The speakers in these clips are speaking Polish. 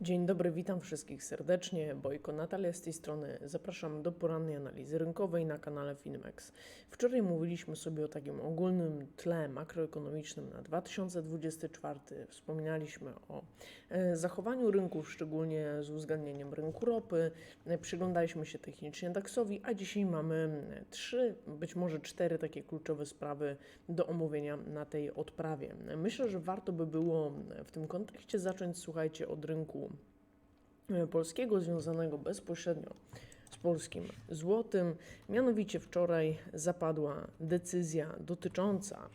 Dzień dobry, witam wszystkich serdecznie. Bojko Natalia z tej strony. Zapraszam do porannej analizy rynkowej na kanale Finmex. Wczoraj mówiliśmy sobie o takim ogólnym tle makroekonomicznym na 2024. Wspominaliśmy o e, zachowaniu rynków, szczególnie z uwzględnieniem rynku ropy. E, Przyglądaliśmy się technicznie DAX-owi, a dzisiaj mamy e, trzy, być może cztery takie kluczowe sprawy do omówienia na tej odprawie. Myślę, że warto by było w tym kontekście zacząć, słuchajcie, od rynku polskiego związanego bezpośrednio z polskim złotym. Mianowicie wczoraj zapadła decyzja dotycząca,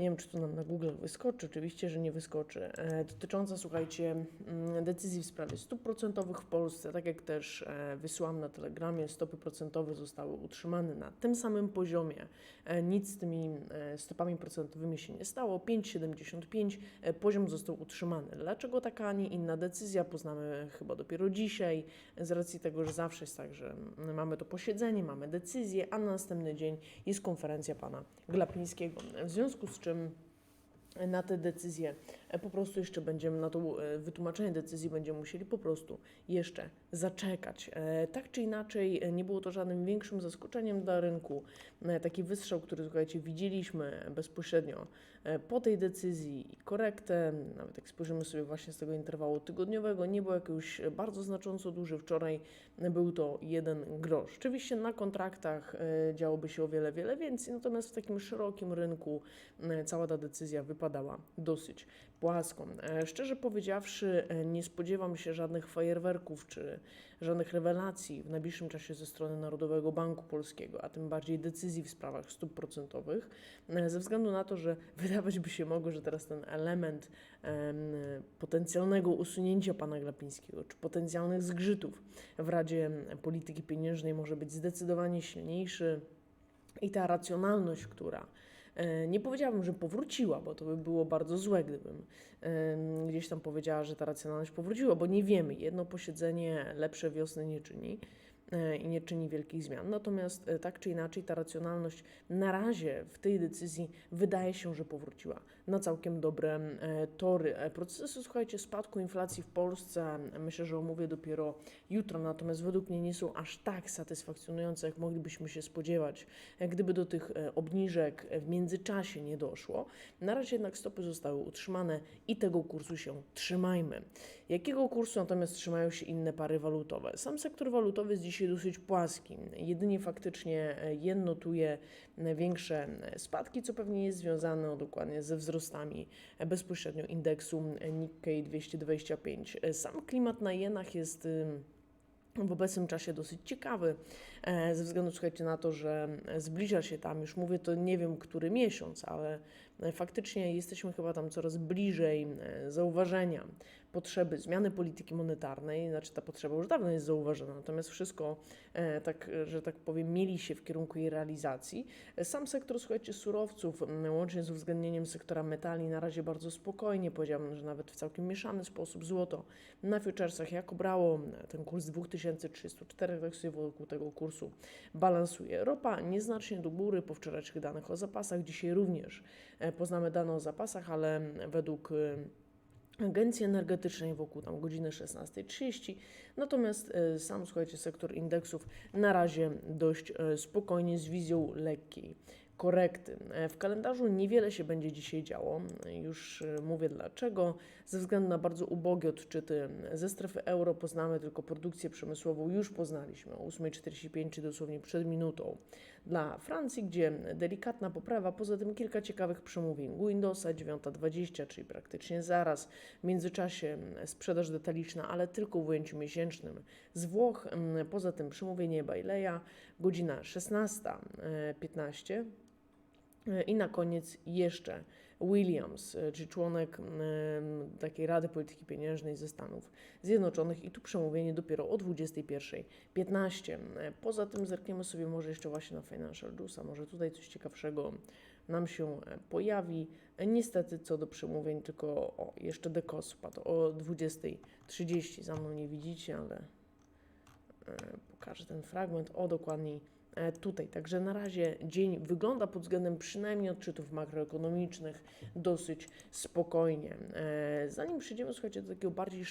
nie wiem czy tu nam na Google wyskoczy, oczywiście, że nie wyskoczy, e, dotycząca, słuchajcie, mm, decyzji w sprawie stóp procentowych w Polsce. Tak jak też e, wysłałam na Telegramie, stopy procentowe zostały utrzymane na tym samym poziomie. E, Nic z tymi stopami procentowymi się nie stało. 5,75 e, poziom został utrzymany. Dlaczego taka, a nie inna decyzja? Poznamy chyba dopiero dzisiaj, z racji tego, że zawsze jest tak, że mm, mamy to posiedzenie, mamy decyzję, a na następny dzień jest konferencja pana Glapińskiego. W związku z czym na te decyzje e, po prostu jeszcze będziemy, na to e, wytłumaczenie decyzji będziemy musieli po prostu jeszcze zaczekać. E, Tak czy inaczej, nie było to żadnym większym zaskoczeniem dla rynku. Taki wystrzał, który słuchajcie, widzieliśmy bezpośrednio po tej decyzji i korektę, nawet jak spojrzymy sobie właśnie z tego interwału tygodniowego, nie był jakoś bardzo znacząco duży. Wczoraj był to jeden grosz. Oczywiście na kontraktach e, działoby się o wiele, wiele więcej, natomiast w takim szerokim rynku e, cała ta decyzja wypadała dosyć płasko. E, Szczerze powiedziawszy, e, nie spodziewam się żadnych fajerwerków czy żadnych rewelacji w najbliższym czasie ze strony Narodowego Banku Polskiego, a tym bardziej decyzji w sprawach stóp procentowych, e, ze względu na to, że wydawać by się mogło, że teraz ten element em, potencjalnego usunięcia pana Glapińskiego czy potencjalnych zgrzytów w Radzie Polityki Pieniężnej może być zdecydowanie silniejszy i ta racjonalność, która nie powiedziałabym, że powróciła, bo to by było bardzo złe, gdybym gdzieś tam powiedziała, że ta racjonalność powróciła, bo nie wiemy. Jedno posiedzenie lepsze wiosny nie czyni e, i nie czyni wielkich zmian. Natomiast e, tak czy inaczej ta racjonalność na razie w tej decyzji wydaje się, że powróciła na całkiem dobre e, tory. E, Procesy, słuchajcie, spadku inflacji w Polsce myślę, że omówię dopiero jutro, natomiast według mnie nie są aż tak satysfakcjonujące, jak moglibyśmy się spodziewać, e, gdyby do tych obniżek w międzyczasie nie doszło. Na razie jednak stopy zostały utrzymane i tego kursu się trzymajmy. Jakiego kursu natomiast trzymają się inne pary walutowe? Sam sektor walutowy jest dzisiaj dosyć płaski. Jedynie faktycznie jen notuje większe spadki, co pewnie jest związane dokładnie ze wzrostami bezpośrednio indeksu Nikkei 225. E, Sam klimat na jenach jest w obecnym czasie dosyć ciekawy, ze względu, słuchajcie, na to, że zbliża się tam, już mówię to nie wiem, który miesiąc, ale e, faktycznie jesteśmy chyba tam coraz bliżej e, zauważenia potrzeby zmiany polityki monetarnej, znaczy ta potrzeba już dawno jest zauważona, natomiast wszystko, e, tak, że tak powiem, mieli się w kierunku jej realizacji. E, Sam sektor, słuchajcie, surowców, łącznie z uwzględnieniem sektora metali, na razie bardzo spokojnie, powiedziałbym, że nawet w całkiem mieszany sposób. Złoto na futuresach jako brało e, ten kurs 2304, tak sobie wokół tego kursu balansuje. Ropa nieznacznie do góry po wczorajszych danych o zapasach, dzisiaj również e, poznamy dane o zapasach, ale według e, Agencji Energetycznej wokół tam godziny 16.30. Natomiast e, sam, słuchajcie, sektor indeksów na razie dość spokojnie z wizją lekkiej korekty. E, W kalendarzu niewiele się będzie dzisiaj działo. Już e, mówię dlaczego. Ze względu na bardzo ubogie odczyty ze strefy euro poznamy tylko produkcję przemysłową. Już poznaliśmy o 8.45, czy dosłownie przed minutą. Dla Francji, gdzie delikatna poprawa, poza tym kilka ciekawych przemówień. Windowsa 9.20, czyli praktycznie zaraz. W międzyczasie sprzedaż detaliczna, ale tylko w ujęciu miesięcznym. Z Włoch, m, poza tym przemówienie Baileya, godzina 16.15. I na koniec jeszcze Williams, e, czyli członek em, takiej Rady Polityki Pieniężnej ze Stanów Zjednoczonych i tu przemówienie dopiero o 21.15. E, Poza tym zerkniemy sobie może jeszcze właśnie na Financial Juice, a może tutaj coś ciekawszego nam się e, pojawi. E, Niestety co do przemówień, tylko o, jeszcze Dekos spadł o 20.30. Za mną nie widzicie, ale e, pokażę ten fragment. O, dokładniej e, tutaj. Także na razie dzień wygląda pod względem przynajmniej odczytów makroekonomicznych dosyć spokojnie. E, Zanim przejdziemy, słuchajcie, do takiego bardziej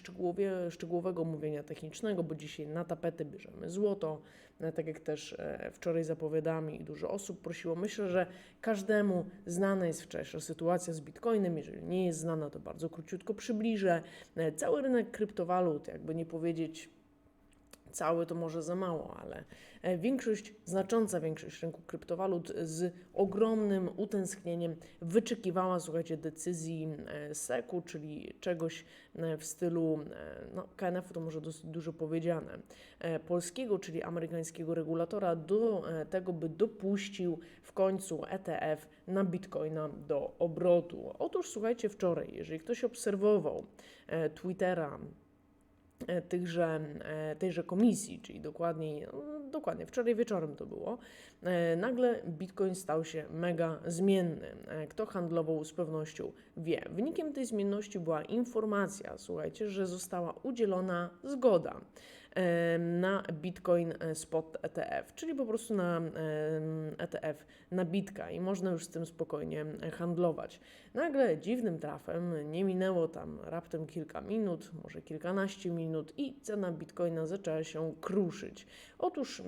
szczegółowego omówienia technicznego, bo dzisiaj na tapetę bierzemy złoto, e, tak jak też e, wczoraj zapowiadamy i dużo osób prosiło. Myślę, że każdemu znana jest wczorajsza sytuacja z Bitcoinem. Jeżeli nie jest znana, to bardzo króciutko przybliżę. E, Cały rynek kryptowalut, jakby nie powiedzieć cały to może za mało, ale e, większość, znacząca większość rynku kryptowalut z ogromnym utęsknieniem wyczekiwała, słuchajcie, decyzji e, SEC-u, czyli czegoś e, w stylu, no KNF to może dosyć dużo powiedziane, polskiego, czyli amerykańskiego regulatora do tego, by dopuścił w końcu ETF na Bitcoina do obrotu. Otóż słuchajcie, wczoraj, jeżeli ktoś obserwował Twittera, tychże, e, tejże komisji, czyli dokładniej, no, dokładnie wczoraj wieczorem to było, e, nagle Bitcoin stał się mega zmienny. E, Kto handlował z pewnością wie. Wynikiem tej zmienności była informacja, słuchajcie, że została udzielona zgoda e, na Bitcoin Spot ETF, czyli po prostu na ETF na Bitka i można już z tym spokojnie e, handlować. Nagle dziwnym trafem nie minęło tam raptem kilka minut, może kilkanaście minut i cena Bitcoina zaczęła się kruszyć. Otóż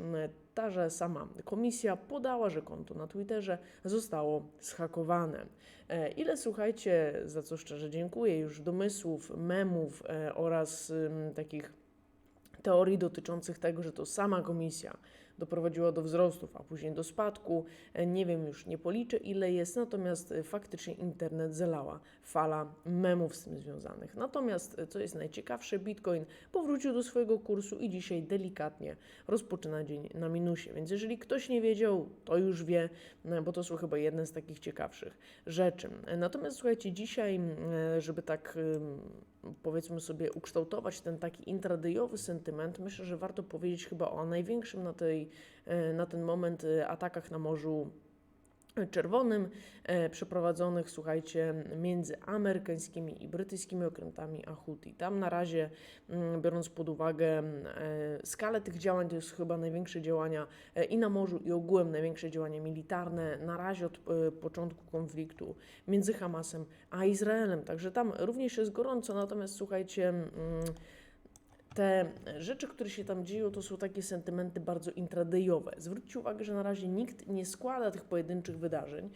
taże sama komisja podała, że konto na Twitterze zostało zhakowane. E, Ile słuchajcie, za co szczerze dziękuję, już domysłów, memów e, oraz takich teorii dotyczących tego, że to sama komisja doprowadziła do wzrostów, a później do spadku. E, Nie wiem, już nie policzę ile jest, natomiast e, faktycznie internet zalała fala memów z tym związanych. Natomiast, e, co jest najciekawsze, Bitcoin powrócił do swojego kursu i dzisiaj delikatnie rozpoczyna dzień na minusie. Więc jeżeli ktoś nie wiedział, to już wie, bo to są chyba jedne z takich ciekawszych rzeczy. Natomiast słuchajcie, dzisiaj, żeby tak powiedzmy sobie ukształtować ten taki intradayowy sentyment, myślę, że warto powiedzieć chyba o największym na, tej, e, na ten moment e, atakach na Morzu Czerwonym, e, przeprowadzonych, słuchajcie, między amerykańskimi i brytyjskimi okrętami Ahuti. Tam na razie, mm, biorąc pod uwagę mm, skalę tych działań, to jest chyba największe działania i na morzu, i ogółem największe działania militarne, na razie od początku konfliktu między Hamasem a Izraelem. Także tam również jest gorąco, natomiast słuchajcie, mm, te rzeczy, które się tam dzieją, to są takie sentymenty bardzo intradayowe. Zwróćcie uwagę, że na razie nikt nie składa tych pojedynczych wydarzeń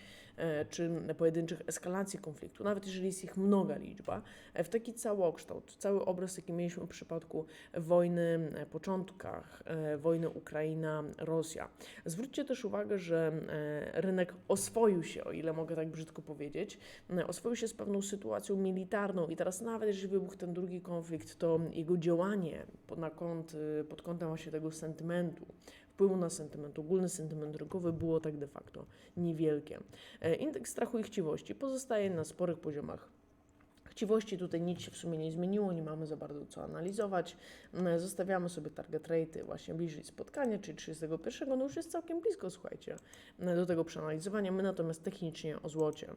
czy pojedynczych eskalacji konfliktu, nawet jeżeli jest ich mnoga liczba, e, w taki całokształt, cały obraz, jaki mieliśmy w przypadku wojny, e, początkach e, wojny Ukraina-Rosja. Zwróćcie też uwagę, że e, rynek oswoił się, o ile mogę tak brzydko powiedzieć, e, oswoił się z pewną sytuacją militarną i teraz nawet jeżeli wybuchł ten drugi konflikt, to jego działanie na kąt, pod kątem właśnie tego sentymentu, wpływu na sentyment, ogólny sentyment rynkowy było tak de facto niewielkie. E, Indeks strachu i chciwości pozostaje na sporych poziomach chciwości. Tutaj nic się w sumie nie zmieniło, nie mamy za bardzo co analizować. E, Zostawiamy sobie target rate właśnie bliżej spotkania, czyli 31, no już jest całkiem blisko, słuchajcie, e, do tego przeanalizowania. My natomiast technicznie o złocie.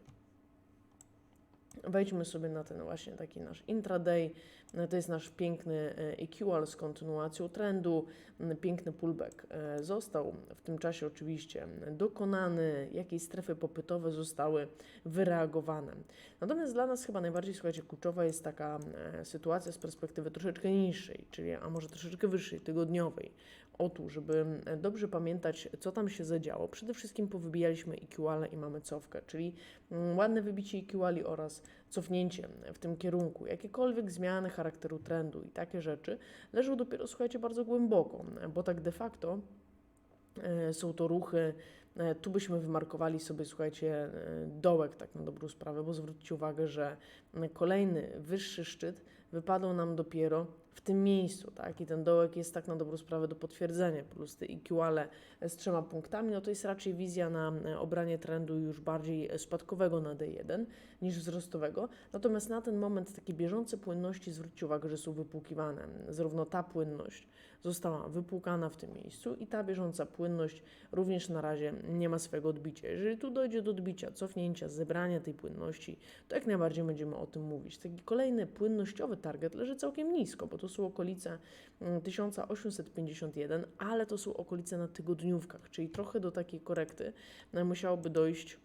Wejdźmy sobie na ten właśnie taki nasz intraday. E, To jest nasz piękny e, EQL z kontynuacją trendu. M, Piękny pullback e, został w tym czasie oczywiście dokonany. Jakie strefy popytowe zostały wyreagowane. Natomiast dla nas chyba najbardziej, słuchajcie, kluczowa jest taka e, sytuacja z perspektywy troszeczkę niższej, czyli a może troszeczkę wyższej, tygodniowej. Otóż, żeby e, dobrze pamiętać, co tam się zadziało, przede wszystkim powybijaliśmy EQL i mamy cofkę, czyli mm, ładne wybicie EQL oraz cofnięcie w tym kierunku. Jakiekolwiek zmiany charakteru trendu i takie rzeczy leżą dopiero, słuchajcie, bardzo głęboko, bo tak de facto e, są to ruchy. e, Tu byśmy wymarkowali sobie, słuchajcie, e, dołek, tak na dobrą sprawę, bo zwróćcie uwagę, że kolejny wyższy szczyt wypadał nam dopiero w tym miejscu, tak? I ten dołek jest tak na dobrą sprawę do potwierdzenia, plus te EQL z trzema punktami, no to jest raczej wizja na e, obranie trendu już bardziej spadkowego na D1 niż wzrostowego. Natomiast na ten moment takie bieżące płynności, zwróćcie uwagę, że są wypłukiwane. Zarówno ta płynność została wypłukana w tym miejscu i ta bieżąca płynność również na razie nie ma swojego odbicia. Jeżeli tu dojdzie do odbicia, cofnięcia, zebrania tej płynności, to jak najbardziej będziemy o tym mówić. Taki kolejny płynnościowy target leży całkiem nisko, bo to są okolice mm, 1851, ale to są okolice na tygodniówkach, czyli trochę do takiej korekty e, musiałoby dojść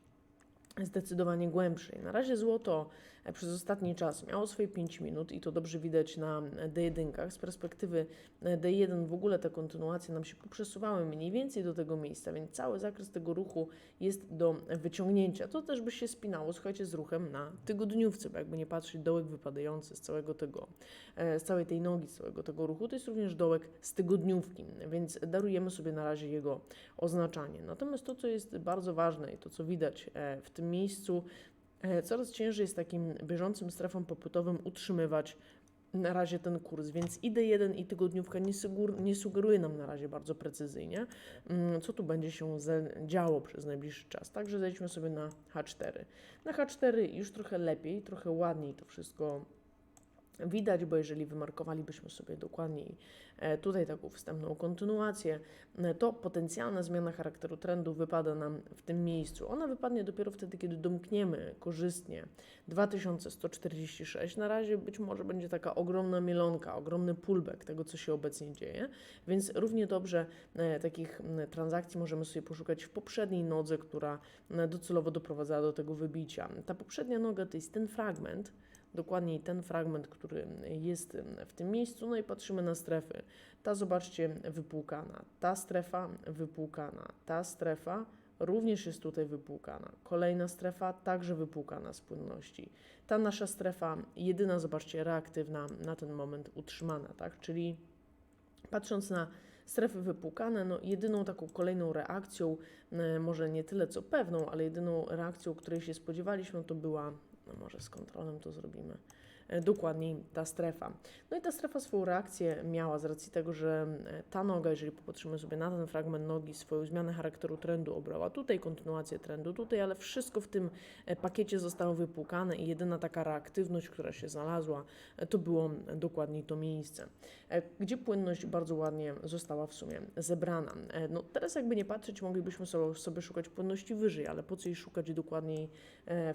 zdecydowanie głębszej. Na razie złoto przez ostatni czas miało swoje 5 minut i to dobrze widać na D1. Z perspektywy e, D1 w ogóle te kontynuacje nam się poprzesuwały mniej więcej do tego miejsca, więc cały zakres tego ruchu jest do wyciągnięcia. To też by się spinało, słuchajcie, z ruchem na tygodniówce, bo jakby nie patrzeć, dołek wypadający z całego tego, e, z całej tej nogi, z całego tego ruchu, to jest również dołek z tygodniówki, więc darujemy sobie na razie jego oznaczanie. Natomiast to, co jest bardzo ważne i to, co widać e, w tym miejscu, coraz ciężej jest takim bieżącym strefom popytowym utrzymywać na razie ten kurs, więc i D1 i tygodniówka nie, sugur, nie sugeruje nam na razie bardzo precyzyjnie, mm, co tu będzie się działo przez najbliższy czas. Także zejdźmy sobie na H4. Na H4 już trochę lepiej, trochę ładniej to wszystko widać, bo jeżeli wymarkowalibyśmy sobie dokładniej e, tutaj taką wstępną kontynuację, e, to potencjalna zmiana charakteru trendu wypada nam w tym miejscu. Ona wypadnie dopiero wtedy, kiedy domkniemy korzystnie 2146. Na razie być może będzie taka ogromna mielonka, ogromny pullback tego, co się obecnie dzieje, więc równie dobrze e, takich transakcji możemy sobie poszukać w poprzedniej nodze, która docelowo doprowadzała do tego wybicia. Ta poprzednia noga to jest ten fragment, dokładniej ten fragment, który jest w tym miejscu, no i patrzymy na strefy. Ta, zobaczcie, wypłukana, ta strefa wypłukana, ta strefa również jest tutaj wypłukana. Kolejna strefa także wypłukana z płynności. Ta nasza strefa, jedyna, zobaczcie, reaktywna na ten moment utrzymana, tak? Czyli patrząc na strefy wypłukane, no jedyną taką kolejną reakcją, e, może nie tyle co pewną, ale jedyną reakcją, której się spodziewaliśmy, to była no może z kontrolem to zrobimy. E, Dokładniej ta strefa. No i ta strefa swoją reakcję miała z racji tego, że e, ta noga, jeżeli popatrzymy sobie na ten fragment nogi, swoją zmianę charakteru trendu obrała. Tutaj kontynuację trendu, tutaj, ale wszystko w tym e, pakiecie zostało wypłukane i jedyna taka reaktywność, która się znalazła, to było dokładniej to miejsce, gdzie płynność bardzo ładnie została w sumie zebrana. No teraz jakby nie patrzeć, moglibyśmy sobie, szukać płynności wyżej, ale po co jej szukać dokładniej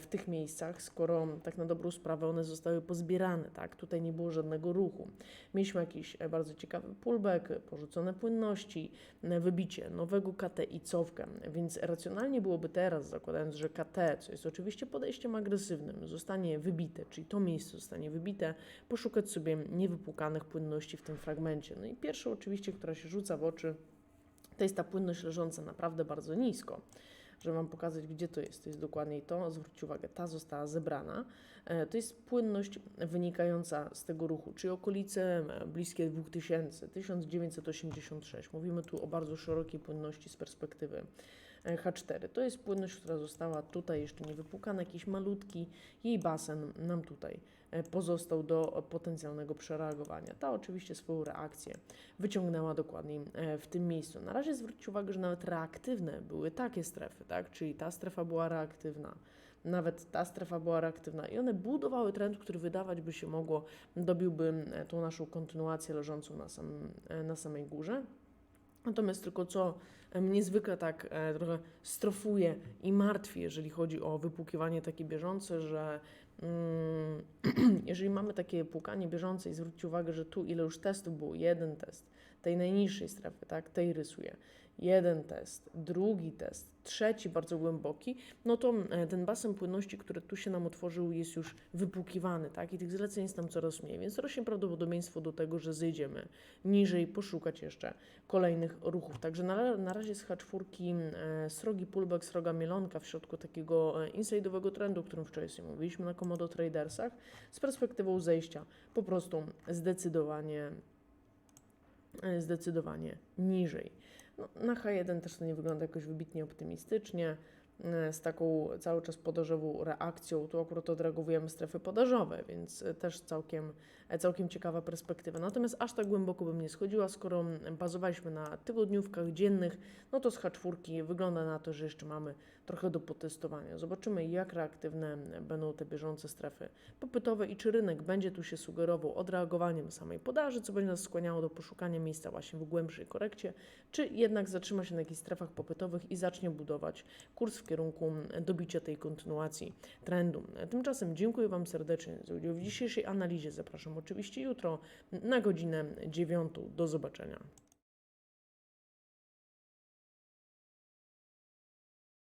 w tych miejscach, skoro tak na dobrą sprawę one zostały pozbierane, tak? Tutaj nie było żadnego ruchu. Mieliśmy jakiś e, bardzo ciekawy pullback, porzucone płynności, e, wybicie nowego KT i cofkę, więc racjonalnie byłoby teraz, zakładając, że KT, co jest oczywiście podejściem agresywnym, zostanie wybite, czyli to miejsce zostanie wybite, poszukać sobie niewypłukanych płynności w tym fragmencie. No i pierwsza oczywiście, która się rzuca w oczy, to jest ta płynność leżąca naprawdę bardzo nisko żeby Wam pokazać, gdzie to jest. To jest dokładniej to. Zwróćcie uwagę, ta została zebrana. E, To jest płynność wynikająca z tego ruchu, czyli okolice e, bliskie 2000, 1986. Mówimy tu o bardzo szerokiej płynności z perspektywy e, H4. To jest płynność, która została tutaj jeszcze nie wypłukana, jakiś malutki jej basen nam tutaj pozostał do potencjalnego przereagowania. Ta oczywiście swoją reakcję wyciągnęła dokładniej e, w tym miejscu. Na razie zwróćcie uwagę, że nawet reaktywne były takie strefy, tak? Czyli ta strefa była reaktywna, nawet ta strefa była reaktywna i one budowały trend, który wydawać by się mogło, dobiłby e, tą naszą kontynuację leżącą na, samym, e, na samej górze. Natomiast tylko co e, mnie zwykle tak e, trochę strofuje i martwi, jeżeli chodzi o wypłukiwanie takie bieżące, że jeżeli mamy takie płukanie bieżące i zwróćcie uwagę, że tu ile już testów było, jeden test tej najniższej strefy, tak, tej rysuję, jeden test, drugi test, trzeci bardzo głęboki, no to e, ten basen płynności, który tu się nam otworzył, jest już wypłukiwany, tak? I tych zleceń jest tam coraz mniej, więc rośnie prawdopodobieństwo do tego, że zejdziemy niżej, poszukać jeszcze kolejnych ruchów. Także na, na razie z H4 e, srogi pullback, sroga mielonka w środku takiego e, inside'owego trendu, o którym wczoraj sobie mówiliśmy na Komodo Tradersach, z perspektywą zejścia po prostu zdecydowanie zdecydowanie niżej. No, na H1 też to nie wygląda jakoś wybitnie optymistycznie. e, Z taką cały czas podażową reakcją, tu akurat odreagowujemy strefy podażowe, więc e, też całkiem, e, całkiem ciekawa perspektywa. Natomiast aż tak głęboko bym nie schodziła, skoro bazowaliśmy na tygodniówkach dziennych, no to z H4 wygląda na to, że jeszcze mamy trochę do potestowania. Zobaczymy, jak reaktywne będą te bieżące strefy popytowe i czy rynek będzie tu się sugerował odreagowaniem samej podaży, co będzie nas skłaniało do poszukania miejsca właśnie w głębszej korekcie, czy jednak zatrzyma się na jakichś strefach popytowych i zacznie budować kurs, w kierunku dobicia tej kontynuacji trendu. Tymczasem dziękuję Wam serdecznie za udział w dzisiejszej analizie. Zapraszam oczywiście jutro na godzinę 9. Do zobaczenia.